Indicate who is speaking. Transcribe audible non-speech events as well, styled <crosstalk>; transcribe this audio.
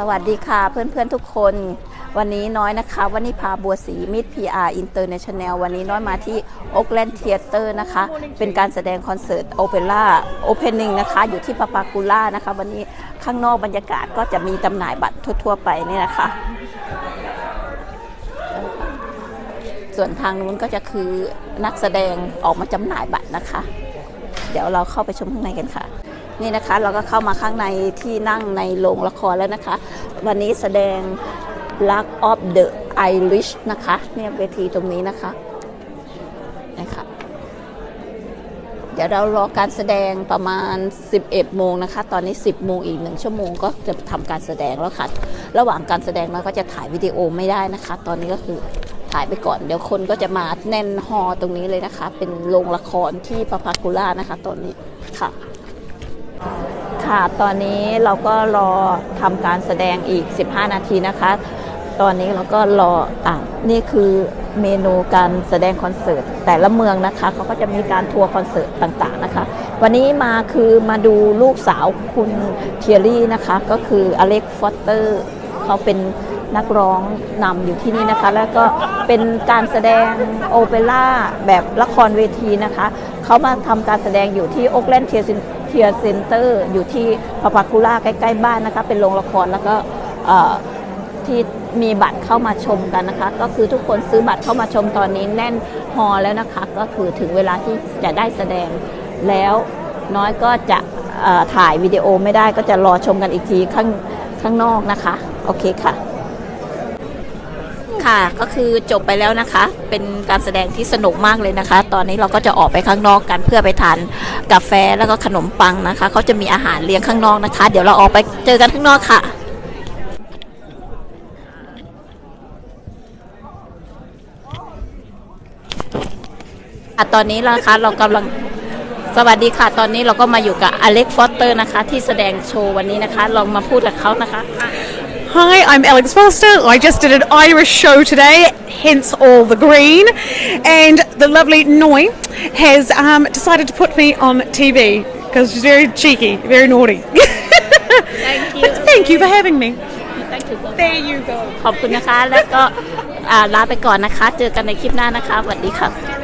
Speaker 1: สวัสดีค่ะเพื่อนๆทุกคน วันนี้น้อยนะคะวันนี้พาบัวศรีมิตร PR International วันนี้น้อยมาที่ Oakland Theater นะคะ เป็นการแสดงคอนเสิร์ตโอเปร่าโอเพนนิ่งนะคะ อยู่ที่ปาปากูล่านะคะ วันนี้ข้างนอกบรรยากาศก็จะมีจำหน่ายบัตรทั่วๆไปเนี่ยนะคะ ส่วนทางนู้นก็จะคือนักแสดงออกมาจำหน่ายบัตรนะคะ เดี๋ยวเราเข้าไปชมข้างในกันค่ะ นี่นะคะเราก็เข้ามาข้างในที่นั่งในโรงละครแล้วนะคะ วันนี้แสดง Luck of the Irish นะคะเนี่ยเวทีตรงนี้นะคะนะคะเดี๋ยวเรารอการแสดงประมาณ 11 โมงนะคะ ตอนนี้ 10 โมงอีกหนึ่งชั่วโมงก็จะทำการแสดงแล้วค่ะ ระหว่างการแสดงเราก็จะถ่ายวิดีโอไม่ได้นะคะ ตอนนี้ก็คือถ่ายไปก่อน เดี๋ยวคนก็จะมาแน่นฮอตรงนี้เลยนะคะ เป็นโรงละครที่ปาปากูล่านะคะตอนนี้ค่ะ ค่ะตอนนี้เราก็รอทำการแสดงอีก 15 นาทีนะคะ ตอนนี้เราก็รออะนี่คือเมนูการแสดงคอนเสิร์ตแต่ละเมืองนะคะเขาก็จะมีการทัวร์คอนเสิร์ตต่างๆนะคะ วันนี้มาคือมาดูลูกสาวคุณเทียรี่นะคะ ก็คืออเล็กฟอสเตอร์เขาเป็น นักร้องนำอยู่ที่นี่นะคะ แล้วก็เป็นการแสดงโอเปร่าแบบละครเวทีนะคะ เขามาทำการแสดงอยู่ที่โอ๊กแลนด์เทียเทียเซ็นเตอร์อยู่ที่พาปาคูล่าใกล้ๆบ้านนะคะ เป็นโรงละครแล้วก็ที่มีบัตรเข้ามาชมกันนะคะ ก็คือทุกคนซื้อบัตรเข้ามาชมตอนนี้แน่นฮอลแล้วนะคะ ก็คือถึงเวลาที่จะได้แสดงแล้วน้อยก็จะถ่ายวิดีโอไม่ได้ก็จะรอชมกันอีกทีข้างข้างนอกนะคะ โอเคค่ะ ค่ะก็คือจบไปแล้วนะคะ เป็นการแสดงที่สนุกมากเลยนะคะ ตอนนี้เราก็จะออกไปข้างนอกกันเพื่อไปทานกาแฟแล้วก็ขนมปังนะคะเขาจะมีอาหารเลี้ยงข้างนอกนะคะ เดี๋ยวเราออกไปเจอกันข้างนอกค่ะ อะตอนนี้นะคะเรากำลังสวัสดีค่ะ ตอนนี้เราก็มาอยู่กับอเล็กฟอสเตอร์นะคะ ที่แสดงโชว์วันนี้นะคะ ลองมาพูดกับเขานะคะ
Speaker 2: Hi, I'm Alex Foster. I just did an Irish show today, hence all the green. And the lovely Noi has um, decided to put me on TV because she's very cheeky, very naughty. <laughs>
Speaker 1: Thank you.
Speaker 2: But thank you for having me.
Speaker 1: Thank you so much.
Speaker 2: There you go. <laughs>
Speaker 1: ขอบคุณนะคะ แล้วก็อ่าลาไปก่อนนะคะ เจอกันในคลิปหน้านะคะสวัสดีค่ะ